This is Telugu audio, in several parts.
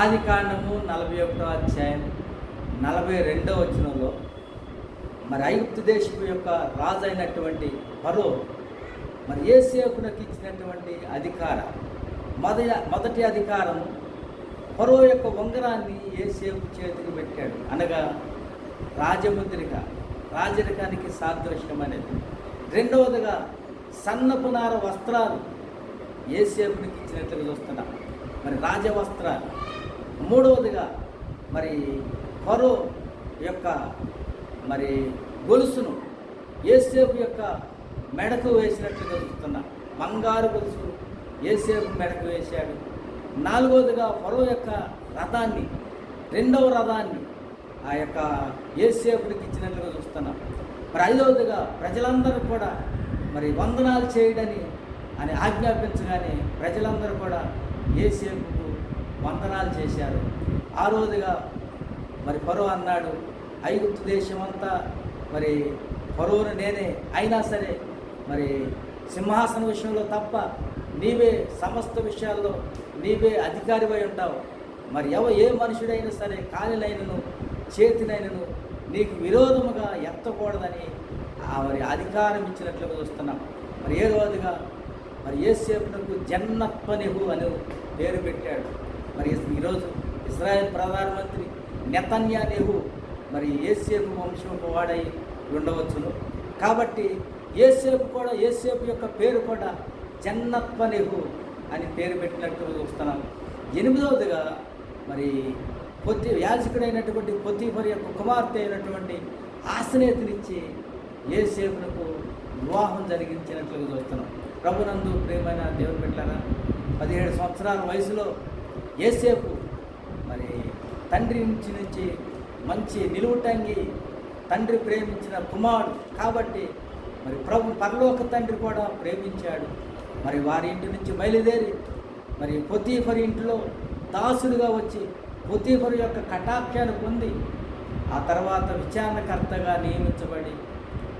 ఆది కాండము నలభై ఒకటో అధ్యాయం నలభై రెండో వచనంలో మరి ఐగుప్తు దేశపు యొక్క రాజు అయినటువంటి పరో మరి ఏసేపునకు ఇచ్చినటువంటి అధికార మొదటి మొదటి అధికారం పరో యొక్క ఉంగరాన్ని ఏసేపు చేతికి పెట్టాడు. అనగా రాజముద్రిక రాజరికానికి సాదృశ్యం అనేది రెండవదిగా సన్నపునార వస్త్రాలు ఏసేపునికి ఇచ్చినట్లుగా చూస్తున్నాం. మరి రాజవస్త్రాలు. మూడవదిగా మరి ఫరో యొక్క మరి గొలుసును ఏసేపు యొక్క మెడకు వేసినట్లుగా చూస్తున్నాం బంగారు గొలుసు ఏసేపు మెడకు వేశాడు. నాలుగవదిగా ఫరో యొక్క రథాన్ని రెండవ రథాన్ని ఆ యొక్క ఏసేపుడికి ఇచ్చినట్లుగా చూస్తున్నాం. మరి ఐదవదిగా ప్రజలందరూ కూడా మరి వందనాలు చేయడని అని ఆజ్ఞాపించగానే ప్రజలందరూ కూడా ఏసేపు వందనాలు చేశారు. ఆ రోజుగా మరి పరో అన్నాడు ఐగుప్తు దేశం అంతా మరి పరువును నేనే. అయినా సరే మరి సింహాసన విషయంలో తప్ప నీవే సమస్త విషయాల్లో నీవే అధికారివై ఉంటావు. మరి ఎవ ఏ మనుషుడైనా సరే కాలినైనను చేతినైనను నీకు విరోధముగా ఎత్తకూడదని ఆ మరి అధికారం ఇచ్చినట్లుగా చూస్తున్నాం. మరి ఏ రోజుగా? మరి ఏసేపునకు జన్నత్వనిహు అని పేరు పెట్టాడు. మరి ఈరోజు ఇజ్రాయెల్ ప్రధానమంత్రి నెతన్యానేహు మరి ఏసేపు వంశంకు వాడై ఉండవచ్చును. కాబట్టి ఏసేపు కూడా ఏసేపు యొక్క పేరు కూడా జన్నత్వనిహు అని పేరు పెట్టినట్టు చూస్తున్నాం. ఎనిమిదవదిగా మరి పొత్తి యాజకుడైనటువంటి పొత్తిఫర్ యొక్క కుమార్తె అయినటువంటి ఆశ్రయతనిచ్చి ఏసేపునకు వివాహం జరిగించినట్లుగా చూస్తున్నాం. ప్రభునందు ప్రేమైన దేవుని పెట్టారా పదిహేడు సంవత్సరాల వయసులో ఏసేపు మరి తండ్రి నుంచి నుంచి మంచి నిలువుటంగి తండ్రి ప్రేమించిన కుమారుడు. కాబట్టి మరి ప్రభు పరలోక తండ్రి కూడా ప్రేమించాడు. మరి వారి ఇంటి నుంచి బయలుదేరి మరి పొతీఫర్ ఇంటిలో దాసులుగా వచ్చి పొతీఫర్ యొక్క కటాక్షను పొంది ఆ తర్వాత విచారణకర్తగా నియమించబడి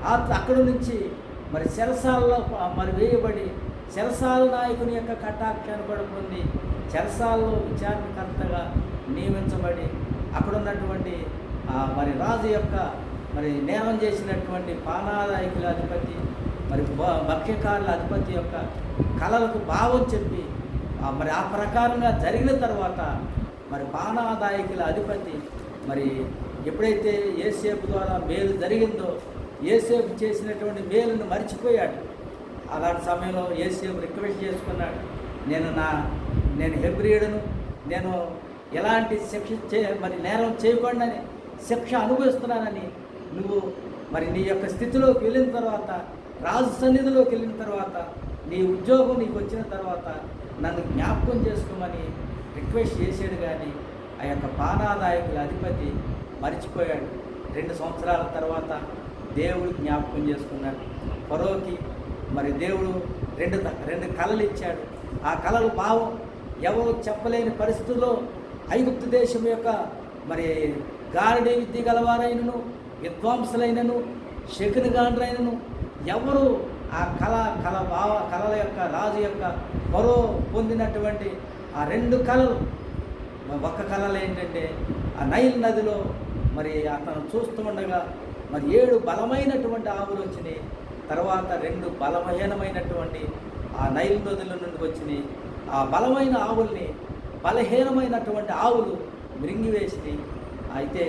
ఆ అక్కడ నుంచి మరి చెరసాలలో మరి వేయబడి చెరసాల నాయకుని యొక్క కటాక్షను కూడా పొంది చెరసాల్లో విచారణకర్తగా నియమించబడి అక్కడ ఉన్నటువంటి మరి రాజు యొక్క మరి నేరం చేసినటువంటి పానాదాయకుల అధిపతి మరి భక్ష్యకారుల అధిపతి యొక్క కళలకు భావం చెప్పి మరి ఆ ప్రకారంగా జరిగిన తర్వాత మరి పానాదాయకుల అధిపతి మరి ఎప్పుడైతే ఏసేపు ద్వారా మేలు జరిగిందో ఏసేపు చేసినటువంటి మేలును మర్చిపోయాడు. అలాంటి సమయంలో ఏసేపు రిక్వెస్ట్ చేసుకున్నాడు నేను నా నేను హెబ్రియడను నేను ఎలాంటి శిక్ష చే మరి నేరం చేయకుండా శిక్ష అనుభవిస్తున్నానని నువ్వు మరి నీ యొక్క స్థితిలోకి వెళ్ళిన తర్వాత రాజు సన్నిధిలోకి వెళ్ళిన తర్వాత నీ ఉద్యోగం నీకు వచ్చిన తర్వాత నన్ను జ్ఞాపకం చేసుకోమని రిక్వెస్ట్ చేశాడు కానీ ఆ యొక్క పానాదాయకుల అధిపతి మరిచిపోయాడు. రెండు సంవత్సరాల తర్వాత దేవుడు జ్ఞాపకం చేసుకున్నాడు. ఫరోకి మరి దేవుడు రెండు రెండు కళలు ఇచ్చాడు. ఆ కళలు భావం ఎవరు చెప్పలేని పరిస్థితుల్లో ఐగుప్తు దేశం యొక్క మరి గారడీ విద్య గలవారైనను విద్వాంసులైనను శకునిగాండ్రైనను ఎవరు ఆ కళ కళ భావ కళల యొక్క రాజు యొక్క పొరో పొందినటువంటి ఆ రెండు కళలు. ఒక్క కళలు ఏంటంటే ఆ నైల్ నదిలో మరి అతను చూస్తూ ఉండగా మరి ఏడు బలమైనటువంటి ఆవులు వచ్చినాయి తర్వాత రెండు బలహీనమైనటువంటి ఆ నైల్ నదుల నుండి వచ్చినాయి ఆ బలమైన ఆవుల్ని బలహీనమైనటువంటి ఆవులు మృంగివేసినాయి. అయితే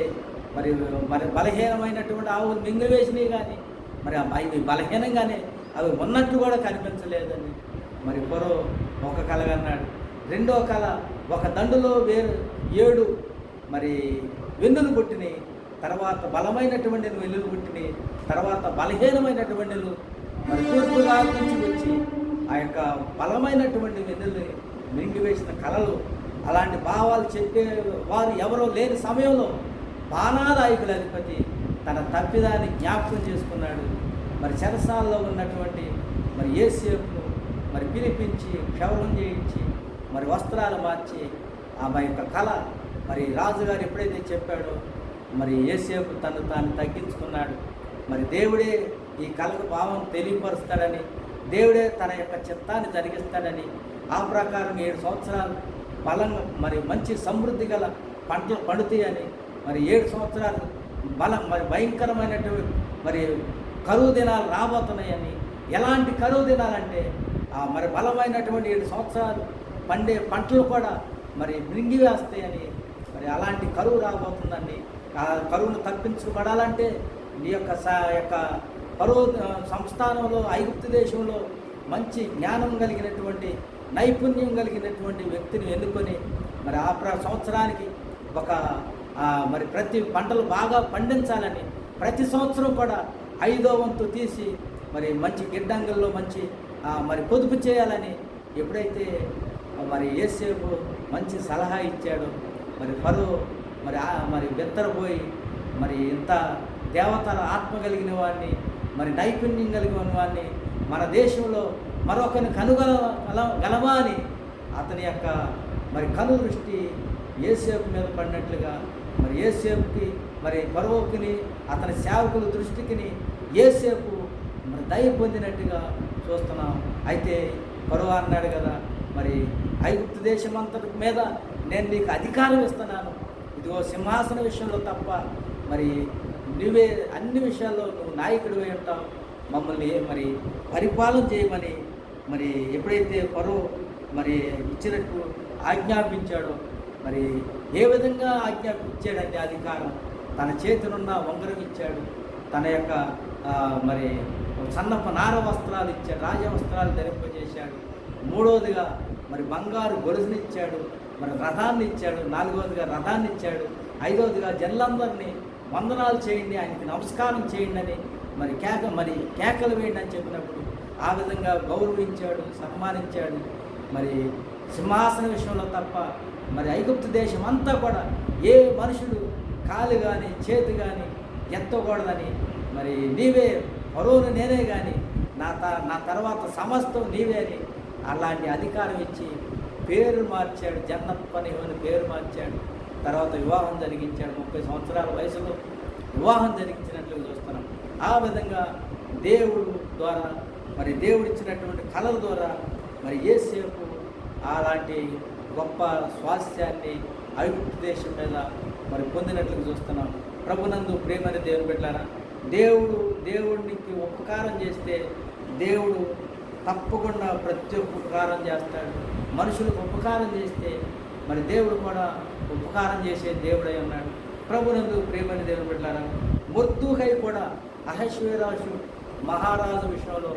మరి మరి బలహీనమైనటువంటి ఆవులు మింగివేసినాయి కానీ మరి అవి బలహీనంగానే అవి ఉన్నట్టు కూడా కనిపించలేదని. మరి పొరో ఒక కలగన్నాడు రెండో కళ ఒక దండులో వేరు ఏడు మరి వెన్నులు పుట్టిని తర్వాత బలమైనటువంటి వెన్నులు పుట్టిని తర్వాత బలహీనమైనటువంటి మరి తూర్పు నుంచి వచ్చి ఆ యొక్క బలమైనటువంటి వెన్నెల్ని మింగివేసిన కళలు అలాంటి భావాలు చెప్పే వారు ఎవరో లేని సమయంలో బాణాదాయకుల అధిపతి తన తప్పిదాన్ని జ్ఞాపకం చేసుకున్నాడు. మరి చెరసాలలో ఉన్నటువంటి మరి ఏసేపును మరి పిలిపించి క్షవరం చేయించి మరి వస్త్రాలు మార్చి ఆమె యొక్క కళ మరి రాజుగారు ఎప్పుడైతే చెప్పాడో మరి ఏసేపు తను తాను తగ్గించుకున్నాడు. మరి దేవుడే ఈ కళకు భావం తెలియపరుస్తాడని దేవుడే తన యొక్క చిత్తాన్ని జరిగిస్తాడని ఆ ప్రకారం ఏడు సంవత్సరాలు బలంగా మరి మంచి సమృద్ధి గల పంటలు పండుతాయని మరి ఏడు సంవత్సరాలు బలం మరి భయంకరమైనటువంటి మరి కరువు దినాలు రాబోతున్నాయని. ఎలాంటి కరువు దినాలంటే ఆ మరి బలమైనటువంటి ఏడు సంవత్సరాలు పండే పంటలు కూడా మరి మృంగివేస్తాయని మరి అలాంటి కరువు రాబోతుందని ఆ కరువును తప్పించుకోబడాలంటే నీ యొక్క సా యొక్క పరో సంస్థానంలో ఐగుప్తు దేశంలో మంచి జ్ఞానం కలిగినటువంటి నైపుణ్యం కలిగినటువంటి వ్యక్తిని ఎన్నుకొని మరి ఆ ప్ర సంవత్సరానికి ఒక మరి ప్రతి పంటలు బాగా పండించాలని ప్రతి సంవత్సరం కూడా ఐదో వంతు తీసి మరి మంచి గిడ్డంగుల్లో మంచి మరి పొదుపు చేయాలని ఎప్పుడైతే మరి ఏసేపు మంచి సలహా ఇచ్చాడో మరి పరు మరి మరి బెత్తరపోయి మరి ఇంత దేవతల ఆత్మ కలిగిన వాడిని మరి నైపుణ్యం కలిగి ఉన్నవాడిని మన దేశంలో మరొకరిని కనుగొల గలవా అని అతని యొక్క మరి కను దృష్టి ఏసేపు మీద పడినట్లుగా మరి ఏసేపుకి మరి పరువుకిని అతని సేవకుల దృష్టికిని ఏసేపు మరి దయ పొందినట్టుగా చూస్తున్నాం. అయితే పరువు అన్నాడు కదా మరి ఐగుప్తు దేశం అంతటి మీద నేను నీకు అధికారం ఇస్తున్నాను. ఇదిగో సింహాసన విషయంలో తప్ప మరి నువ్వే అన్ని విషయాల్లో నువ్వు నాయకుడు ఉంటావు. మమ్మల్ని మరి పరిపాలన చేయమని మరి ఎప్పుడైతే పరువు మరి ఇచ్చినట్టు ఆజ్ఞాపించాడో మరి ఏ విధంగా ఆజ్ఞాపించాడంటే అధికారం? తన చేతినున్న ఉంగరం ఇచ్చాడు. తన యొక్క మరి సన్నప నార వస్త్రాలు ఇచ్చాడు. రాజ వస్త్రాలు ధరింపజేశాడు. మూడవదిగా మరి బంగారు గొలుసుని ఇచ్చాడు. మరి రథాన్ని ఇచ్చాడు. నాలుగవదిగా రథాన్ని ఇచ్చాడు. ఐదవదిగా జనులందరినీ వందనాలు చేయండి ఆయనకి నమస్కారం చేయండి అని మరి కేక మరి కేకలు వేయండి అని చెప్పినప్పుడు ఆ విధంగా గౌరవించాడు సన్మానించాడు. మరి సింహాసన విషయంలో తప్ప మరి ఐగుప్తు దేశం అంతా కూడా ఏ మనుషుడు కాలు కానీ చేతి కానీ ఎత్తకూడదని మరి నీవే పరువును నేనే కానీ నా త నా తర్వాత సమస్తం నీవే అని అలాంటి అధికారం ఇచ్చి పేరు మార్చాడు. జన్నప్పని అని పేరు మార్చాడు. తర్వాత వివాహం జరిగించాడు. ముప్పై సంవత్సరాల వయసులో వివాహం జరిగించినట్లు చూస్తున్నాం. ఆ విధంగా దేవుడు ద్వారా మరి దేవుడిచ్చినటువంటి కళల ద్వారా మరి ఏసేపు అలాంటి గొప్ప స్వాస్థ్యాన్ని ఐగుప్తు దేశం మీద మరి పొందినట్లు చూస్తున్నాం. ప్రభునందు ప్రేమని దేవుని పెట్టారా దేవుడు దేవుడికి ఉపకారం చేస్తే దేవుడు తప్పకుండా ప్రతి ఒక్క ఉపకారం చేస్తాడు. మనుషులకు ఉపకారం చేస్తే మరి దేవుడు కూడా ఉపకారం చేసే దేవుడై ఉన్నాడు. ప్రభునందు ప్రేమని దేవుని పెట్టారా మొద్దుకై కూడా అహశ్వరాజు మహారాజు విషయంలో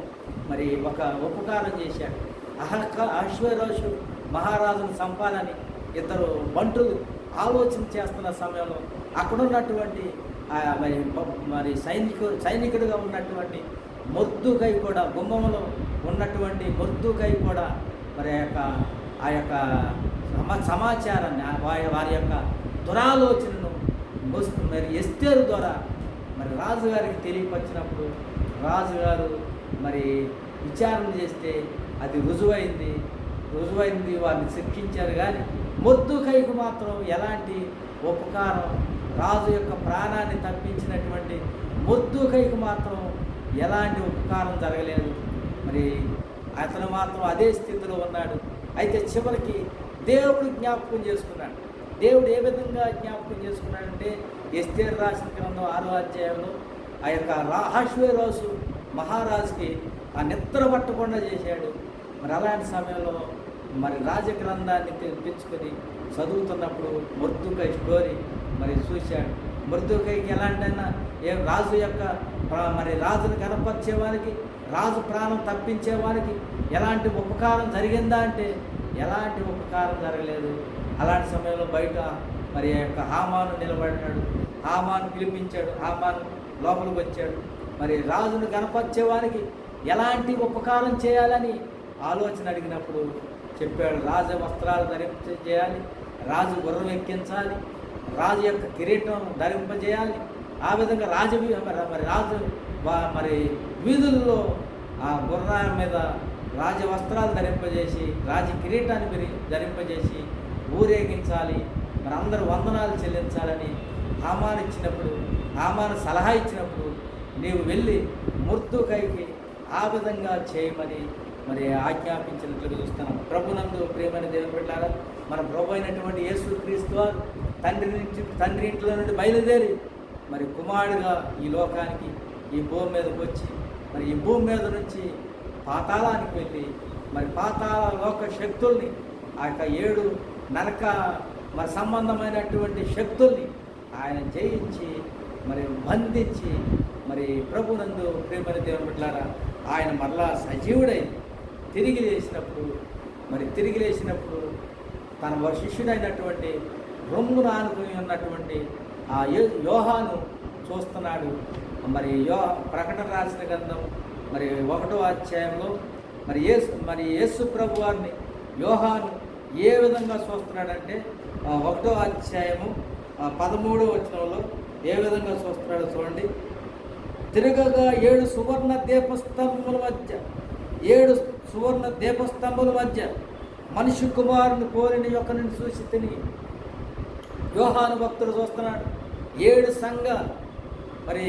మరి ఒక ఉపకారం చేశాడు. అహక అశ్వరాజు మహారాజును చంపాలని ఇద్దరు బంటులు ఆలోచన చేస్తున్న సమయంలో అక్కడ ఉన్నటువంటి ఆ మరి మరి సైనికు సైనికుడిగా ఉన్నటువంటి మొద్దుకై కూడా గుమ్మంలో ఉన్నటువంటి మొద్దుకై కూడా మరి యొక్క ఆ యొక్క సమాచారాన్ని వారి వారి యొక్క దురాలోచనను మోస్- మరి ఎస్తేరు ద్వారా మరి రాజుగారికి తెలియపరిచినప్పుడు రాజుగారు మరి విచారణ చేస్తే అది రుజువైంది. రుజువైంది వారిని శిక్షించారు కానీ మొద్దుకైకు మాత్రం ఎలాంటి ఉపకారం రాజు యొక్క ప్రాణాన్ని తప్పించినటువంటి మొద్దుకైకు మాత్రం ఎలాంటి ఉపకారం జరగలేదు. మరి అతను మాత్రం అదే స్థితిలో ఉన్నాడు. అయితే చివరికి దేవుడు జ్ఞాపకం చేసుకున్నాడు. దేవుడు ఏ విధంగా జ్ఞాపకం చేసుకున్నాడంటే ఎస్తేర్ రాసిన గ్రంథం ఆరో అధ్యాయంలో ఆ యొక్క రాహాశ్వేరోసు మహారాజుకి ఆ నిద్ర పట్టకుండా చేశాడు. మరి అలాంటి సమయంలో మరి రాజగ్రంథాన్ని తెప్పించుకొని చదువుతున్నప్పుడు మృదుకై స్టోరీ మరి చూశాడు. మృదుకైకి ఎలాంటైనా ఏ రాజు యొక్క ప్రా- మరి రాజును కనపరిచేవానికి రాజు ప్రాణం తప్పించేవానికి ఎలాంటి ఉపకారం జరిగిందా అంటే ఎలాంటి ఉపకారం జరగలేదు. అలాంటి సమయంలో బయట మరి ఆ యొక్క హామాను నిలబడినాడు. హామాను పిలిపించాడు. హామాను లోపలికి వచ్చాడు. మరి రాజును కనపరిచేవానికి ఎలాంటి ఉపకారం చేయాలని ఆలోచన అడిగినప్పుడు చెప్పాడు. రాజ వస్త్రాలు ధరింప చేయాలి. రాజు గుర్రం ఎక్కించాలి. రాజు యొక్క కిరీటం ధరింపజేయాలి. ఆ విధంగా రాజ మరి మరి రాజు మరి వీధుల్లో ఆ గుర్రాల మీద రాజ వస్త్రాలు ధరింపజేసి రాజ కిరీటాన్ని ధరింపజేసి ఊరేగించాలి. మరి వందనాలు చెల్లించాలని హామాను ఇచ్చినప్పుడు హామాను సలహా ఇచ్చినప్పుడు నీవు వెళ్ళి ముర్దుకైకి ఆ విధంగా చేయమని మరి ఆజ్ఞాపించినట్లుగా చూస్తున్నాం. ప్రభునందు ప్రేమని దేవుని పెట్టారా మన ప్రభు అయినటువంటి యేసు క్రీస్తు వారు తండ్రి నుంచి తండ్రి ఇంట్లో నుండి బయలుదేరి మరి కుమారుడుగా ఈ లోకానికి ఈ భూమి మీదకి వచ్చి మరి ఈ భూమి మీద నుంచి పాతాళానికి వెళ్ళి మరి పాతాళ లోక శక్తుల్ని ఆ యొక్క ఏడు నరక మరి సంబంధమైనటువంటి శక్తుల్ని ఆయన జయించి మరి బంధించి మరి ప్రభునందు ప్రేమని దేవుని బిడ్డలారా ఆయన మరలా సజీవుడై తిరిగి లేచినప్పుడు మరి తిరిగి లేచినప్పుడు తన శిష్యుడైనటువంటి రొమ్మును ఆనుకుని ఉన్నటువంటి ఆ యో- యోహాను చూస్తున్నాడు. మరి యో ప్రకటన రాసిన గ్రంథం మరి ఒకటో అధ్యాయంలో మరి యేసు మరి యేసు ప్రభు వారిని యోహాను ఏ విధంగా చూస్తున్నాడంటే ఒకటో అధ్యాయము పదమూడో వచనంలో ఏ విధంగా చూస్తున్నాడో చూడండి. తిరగగా ఏడు సువర్ణ దీపస్తంభముల మధ్య ఏడు సువర్ణ దీపస్తంభముల మధ్య మనిషి కుమారుని పోలిన యొక్కని చూసి తిని యోహాను భక్తుడు చూస్తున్నాడు. ఏడు సంఘ మరి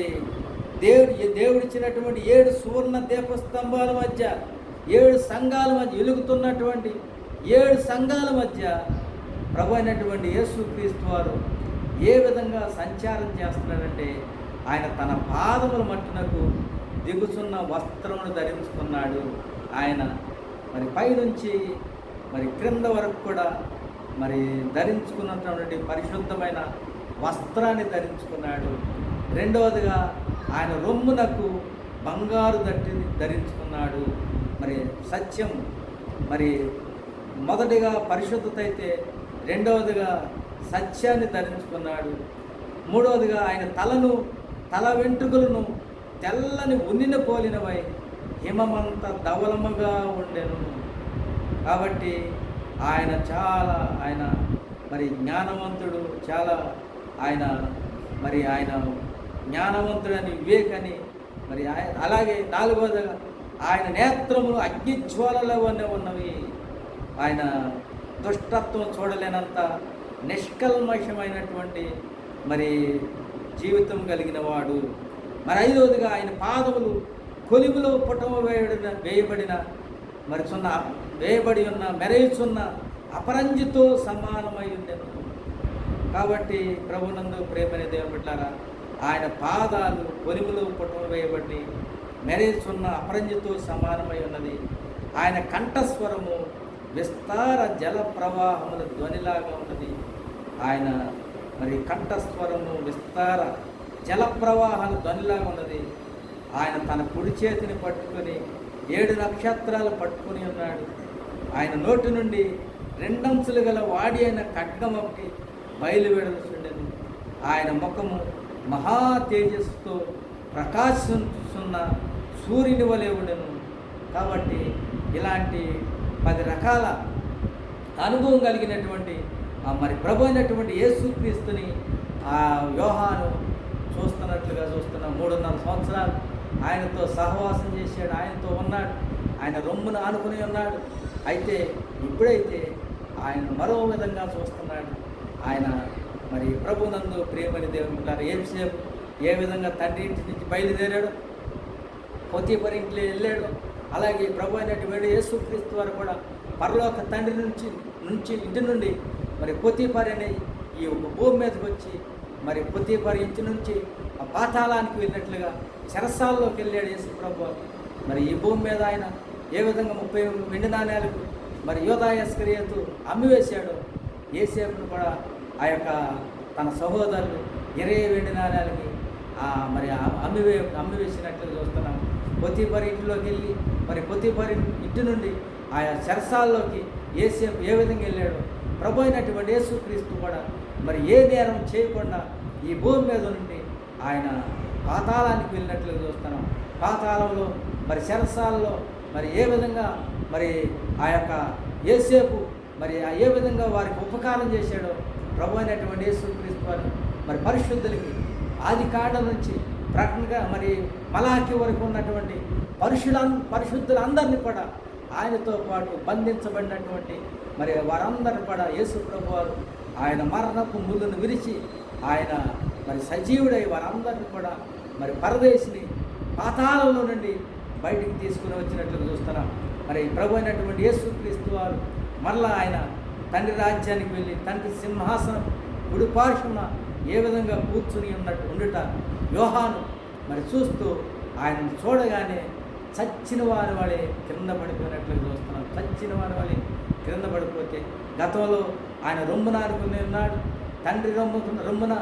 దేవుడు దేవుడిచ్చినటువంటి ఏడు సువర్ణ దీపస్తంభాల మధ్య ఏడు సంఘాల మధ్య వెలుగుతున్నటువంటి ఏడు సంఘాల మధ్య ప్రభు అయినటువంటి యేసు క్రీస్తు వారు ఏ విధంగా సంచారం చేస్తున్నాడంటే ఆయన తన పాదముల మట్టునకు దిగుచున్న వస్త్రమును ధరించుకున్నాడు. ఆయన మరి పైనుంచి మరి క్రింద వరకు కూడా మరి ధరించుకున్నటువంటి పరిశుద్ధమైన వస్త్రాన్ని ధరించుకున్నాడు. రెండవదిగా ఆయన రొమ్మునకు బంగారు దట్టి ధరించుకున్నాడు. మరి సత్యం మరి మొదటిగా పరిశుద్ధత అయితే రెండవదిగా సత్యాన్ని ధరించుకున్నాడు. మూడవదిగా ఆయన తలను తల వెంట్రుకలను తెల్లని ఉన్నిన పోలినవై హిమమంత ధవలముగా ఉండెను. కాబట్టి ఆయన చాలా ఆయన మరి జ్ఞానవంతుడు చాలా ఆయన మరి ఆయన జ్ఞానవంతుడని వివేకని మరి ఆయన అలాగే నాలుగవదిగా ఆయన నేత్రములు అగ్నిజ్వాలలోనే ఉన్నవి. ఆయన దుష్టత్వం చూడలేనంత నిష్కల్మషమైనటువంటి మరి జీవితం కలిగిన వాడు మరి ఐదవదిగా ఆయన పాదములు కొలుగులో పుటమ వేయబడిన వేయబడిన మరి చున్న వేయబడి ఉన్న మెరయుచున్న అపరంజితో సమానమై ఉండెను. కాబట్టి ప్రభునందు ప్రేమని దేవుని ఆయన పాదాలు కొలిములు పుటము వేయబడి మెరేసున్న అపరంజితో సమానమై ఉన్నది. ఆయన కంఠస్వరము విస్తార జల ప్రవాహముల ధ్వనిలాగా ఉన్నది. ఆయన మరి కంఠస్వరము విస్తార జల ప్రవాహాల ధ్వనిలాగా ఉన్నది. ఆయన తన కుడి చేతిని పట్టుకొని ఏడు నక్షత్రాలు పట్టుకొని ఉన్నాడు. ఆయన నోటి నుండి రెండంచులు గల వాడి అయిన ఖడ్గం ఒకటి బయలువెడలుచుండెను ఆయన ముఖము మహా తేజస్సుతో ప్రకాశిస్తున్న సూర్యుని వలె ఉండను. కాబట్టి ఇలాంటి పది రకాల అనుభవం కలిగినటువంటి ఆ మరి ప్రభు అయినటువంటి యేసుక్రీస్తుని ఆ వ్యూహాను చూస్తున్నట్లుగా చూస్తున్న మూడున్నర సంవత్సరాలు ఆయనతో సహవాసం చేశాడు ఆయనతో ఉన్నాడు ఆయన రొమ్మును ఆనుకుని ఉన్నాడు. అయితే ఇప్పుడైతే ఆయన మరో విధంగా చూస్తున్నాడు. ఆయన మరి ప్రభునందు ప్రియమని దేవుని గారు ఏమిసేపు ఏ విధంగా తండ్రి ఇంటి నుంచి బయలుదేరాడు? పొత్తిపరి ఇంట్లో వెళ్ళాడు. అలాగే ప్రభు అయినటువంటి యేసుక్రీస్తు వారు కూడా పరలోక తండ్రి నుంచి నుంచి ఇంటి నుండి మరి పొత్తిపరి అనే ఈ ఒక భూమి మీదకి వచ్చి మరి పొత్తిపరి ఇంటి నుంచి ఆ పాతాళానికి వెళ్ళినట్లుగా చెరసాల్లోకి వెళ్ళాడు యేసు ప్రభు. మరి ఈ భూమి మీద ఆయన ఏ విధంగా ముప్పై వెండి నాణ్యాలకు మరి యోధాయస్కరియతు అమ్మివేశాడు ఏసేపును కూడా ఆ యొక్క తన సహోదరులు ఇరవై వెండి నాణ్యాలకి మరి ఆ అమ్మివే అమ్మివేసినట్లు చూస్తున్నాం. పొత్తిపరి ఇంటిలోకి వెళ్ళి మరి కొత్తిపరి ఇంటి నుండి ఆయా చెరసాల్లోకి ఏసేపు ఏ విధంగా వెళ్ళాడో ప్రభు అయినటువంటి యేసుక్రీస్తు కూడా మరి ఏ నేరం చేయకుండా ఈ భూమి మీద నుండి ఆయన పాతాళానికి వెళ్ళినట్లు చూస్తున్నాం. పాతాళంలో మరి శరసాలలో మరి ఏ విధంగా మరి ఆ యొక్క ఏసేపు మరి ఆ ఏ విధంగా వారికి ఉపకారం చేశాడో ప్రభు అయినటువంటి యేసుక్రీస్తు వారు మరి పరిశుద్ధులకి ఆది కాండం నుంచి ప్రకటనగా మరి మలాకి వరకు ఉన్నటువంటి పరుషుల పరిశుద్ధులందరినీ కూడా ఆయనతో పాటు బంధించబడినటువంటి మరి వారందరిని కూడా యేసు ప్రభు వారు ఆయన మరణపు ముళ్ళను విరిచి ఆయన మరి సజీవుడై వారందరిని కూడా మరి పరదేశిని పాతాళంలో నుండి బయటికి తీసుకుని వచ్చినట్లు చూస్తున్నాం. మరి ప్రభు అయినటువంటి యేసుక్రీస్తు వారు మళ్ళా ఆయన తండ్రి రాజ్యానికి వెళ్ళి తండ్రి సింహాసనం గుడిపార్శ్వన ఏ విధంగా కూర్చుని ఉన్నట్టు ఉండుట యోహాను మరి చూస్తూ ఆయన చూడగానే చచ్చిన వారి వాళ్ళే క్రింద పడిపోయినట్లు చూస్తున్నాం. చచ్చిన వారి వాళ్ళే క్రింద పడిపోతే గతంలో ఆయన రొమ్మున ఆనుకుని ఉన్నాడు తండ్రి రొమ్ము రొమ్మున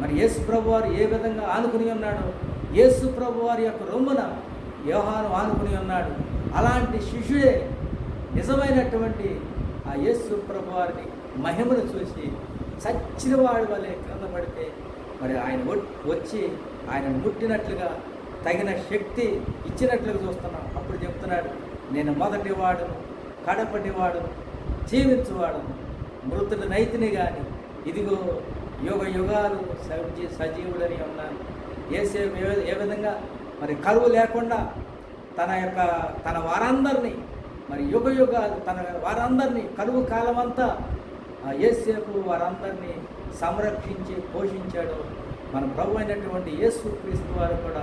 మరి యేసు ప్రభు వారు ఏ విధంగా ఆనుకుని ఉన్నాడో యేసు ప్రభు వారి యొక్క రొమ్మున యోహాను ఆనుకుని ఉన్నాడు. అలాంటి శిష్యుడే నిజమైనటువంటి ఆ యేసు ప్రభు వారిని మహిమను చూసి చచ్చిన వాడి వలె క్రింద పడితే మరి ఆయన వచ్చి ఆయన ముట్టినట్లుగా తగిన శక్తి ఇచ్చినట్లుగా చూస్తున్నాం. అప్పుడు చెప్తున్నాడు నేను మొదటి వాడును కడపటి వాడును జీవించువాడును మృతుడు నైతిని కానీ ఇదిగో యుగ యుగాలు సజీ సజీవుడని ఉన్నాను. ఏసే ఏ- ఏ విధంగా మరి కరువు లేకుండా తన యొక్క తన వారందరినీ మరి యుగ యుగాలు తన వారందరినీ కరువు కాలం అంతా ఆ ఏసేపు వారందరినీ సంరక్షించి పోషించాడు. మన ప్రభు అయినటువంటి యేసు క్రీస్తు వారు కూడా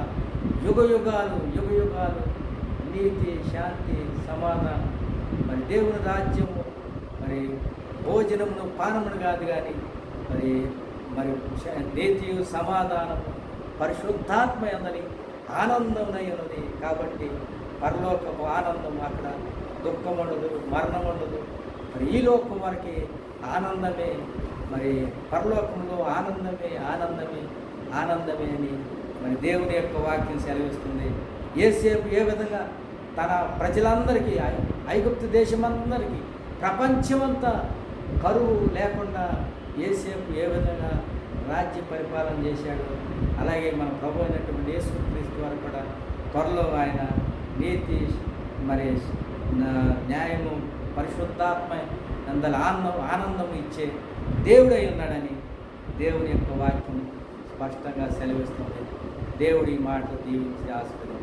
యుగ యుగాలు యుగ యుగాలు నీతి శాంతి సమాధానం మరి దేవుని రాజ్యము మరి భోజనమును పానమును కాదు కానీ మరి మరి నీతి సమాధానము పరిశుద్ధాత్మ అందని ఆనందమునై ఉన్నది. కాబట్టి పరలోకపు ఆనందం అక్కడ దుఃఖం ఉండదు మరణం ఉండదు. మరి ఈ లోకం వరకు ఆనందమే. మరి పరలోకంలో ఆనందమే ఆనందమే ఆనందమే అని మరి దేవుని యొక్క వాక్యం సెలవిస్తుంది. ఏసేపు ఏ విధంగా తన ప్రజలందరికీ ఐగుప్తు దేశమందరికీ ప్రపంచమంతా కరువు లేకుండా ఏసేపు ఏ విధంగా రాజ్య పరిపాలన చేశాడు అలాగే మన ప్రభు అయినటువంటి యేసుక్రీస్తు వారు కూడా త్వరలో ఆయన నీతి మరి న్యాయము పరిశుద్ధాత్మ అందల ఆనందం ఆనందం ఇచ్చే దేవుడై ఉన్నాడని దేవుని యొక్క వాక్యం స్పష్టంగా సెలవిస్తుంది. దేవుడి మాట దీవించి ఆస్పదం